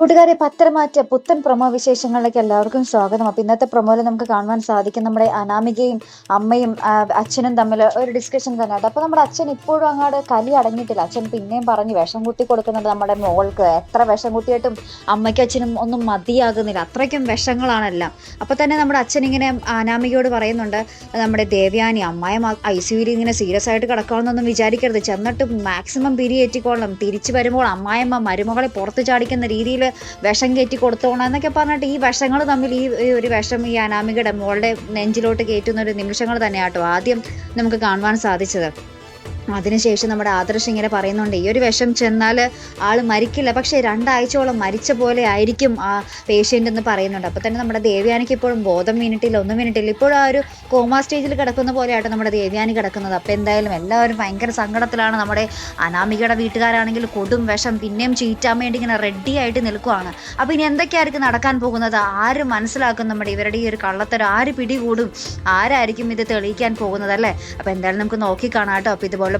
കൂട്ടുകാരെ പത്തരമാറ്റ പുത്തൻ പ്രൊമോ വിശേഷങ്ങളിലേക്ക് എല്ലാവർക്കും സ്വാഗതം. അപ്പൊ ഇന്നത്തെ പ്രൊമോയിൽ നമുക്ക് കാണുവാൻ സാധിക്കും നമ്മുടെ അനാമികയും അമ്മയും അച്ഛനും തമ്മിൽ ഒരു ഡിസ്കഷൻ തന്നെയാണ് ആയിട്ട് അപ്പൊ നമ്മുടെ അച്ഛൻ ഇപ്പോഴും അങ്ങോട്ട് കലി അടങ്ങിയിട്ടില്ല. അച്ഛൻ പിന്നെയും പറഞ്ഞ് വിഷം കുത്തി കൊടുക്കുന്നത് നമ്മുടെ മോൾക്ക് എത്ര വിഷം കുത്തിയിട്ടും അമ്മയ്ക്കും അച്ഛനും ഒന്നും മതിയാകുന്നില്ല. അത്രയ്ക്കും വിഷങ്ങളാണെല്ലാം. അപ്പൊ തന്നെ നമ്മുടെ അച്ഛൻ ഇങ്ങനെ അനാമികയോട് പറയുന്നുണ്ട് നമ്മുടെ ദേവ്യാനി അമ്മായും ഐ സി യുയിൽ ഇങ്ങനെ സീരിയസ് ആയിട്ട് കിടക്കണമെന്നൊന്നും വിചാരിക്കരുത്. ചെന്നിട്ട് മാക്സിമം പിരിയേറ്റിക്കോളണം. തിരിച്ചു വരുമ്പോൾ അമ്മായിമ്മ മരുമകളെ പുറത്ത് ചാടിക്കുന്ന രീതിയിൽ വിഷം കയറ്റി കൊടുത്തോണം എന്നൊക്കെ പറഞ്ഞിട്ട് ഈ വിഷങ്ങൾ തമ്മിൽ ഈ ഒരു വിഷം ഈ അനാമികയുടെ മോളുടെ നെഞ്ചിലോട്ട് കയറ്റുന്ന ഒരു നിമിഷങ്ങൾ തന്നെയാട്ടോ ആദ്യം നമുക്ക് കാണുവാൻ സാധിച്ചത്. അതിനുശേഷം നമ്മുടെ ആദർശ് ഇങ്ങനെ പറയുന്നുണ്ട് ഈ ഒരു വിഷം ചെന്നാൽ ആൾ മരിക്കില്ല പക്ഷേ രണ്ടാഴ്ചയോളം മരിച്ച പോലെ ആയിരിക്കും ആ പേഷ്യന്റ് എന്ന് പറയുന്നുണ്ട്. അപ്പോൾ തന്നെ നമ്മുടെ ദേവ്യാനിക്ക് ഇപ്പോഴും ബോധം വീണിട്ടില്ല ഒന്നും വീണിട്ടില്ല. ഇപ്പോഴും ആ ഒരു കോമ സ്റ്റേജിൽ കിടക്കുന്ന പോലെയായിട്ട് നമ്മുടെ ദേവ്യാനി കിടക്കുന്നത്. അപ്പോൾ എന്തായാലും എല്ലാവരും ഭയങ്കര സങ്കടത്തിലാണ്. നമ്മുടെ അനാമികയുടെ വീട്ടുകാരാണെങ്കിൽ കൊടും വിഷം പിന്നെയും ചീറ്റാൻ വേണ്ടി ഇങ്ങനെ റെഡി ആയിട്ട് നിൽക്കുവാണ്. അപ്പോൾ ഇനി എന്തൊക്കെയായിരിക്കും നടക്കാൻ പോകുന്നത്? ആര് മനസ്സിലാക്കും നമ്മുടെ ഇവരുടെ ഈ ഒരു കള്ളത്തരം? ആര് പിടികൂടും? ആരായിരിക്കും ഇത് തെളിയിക്കാൻ പോകുന്നത് അല്ലേ? അപ്പോൾ എന്തായാലും നമുക്ക് നോക്കി കാണാം കേട്ടോ. അപ്പോൾ ഇതുപോലെ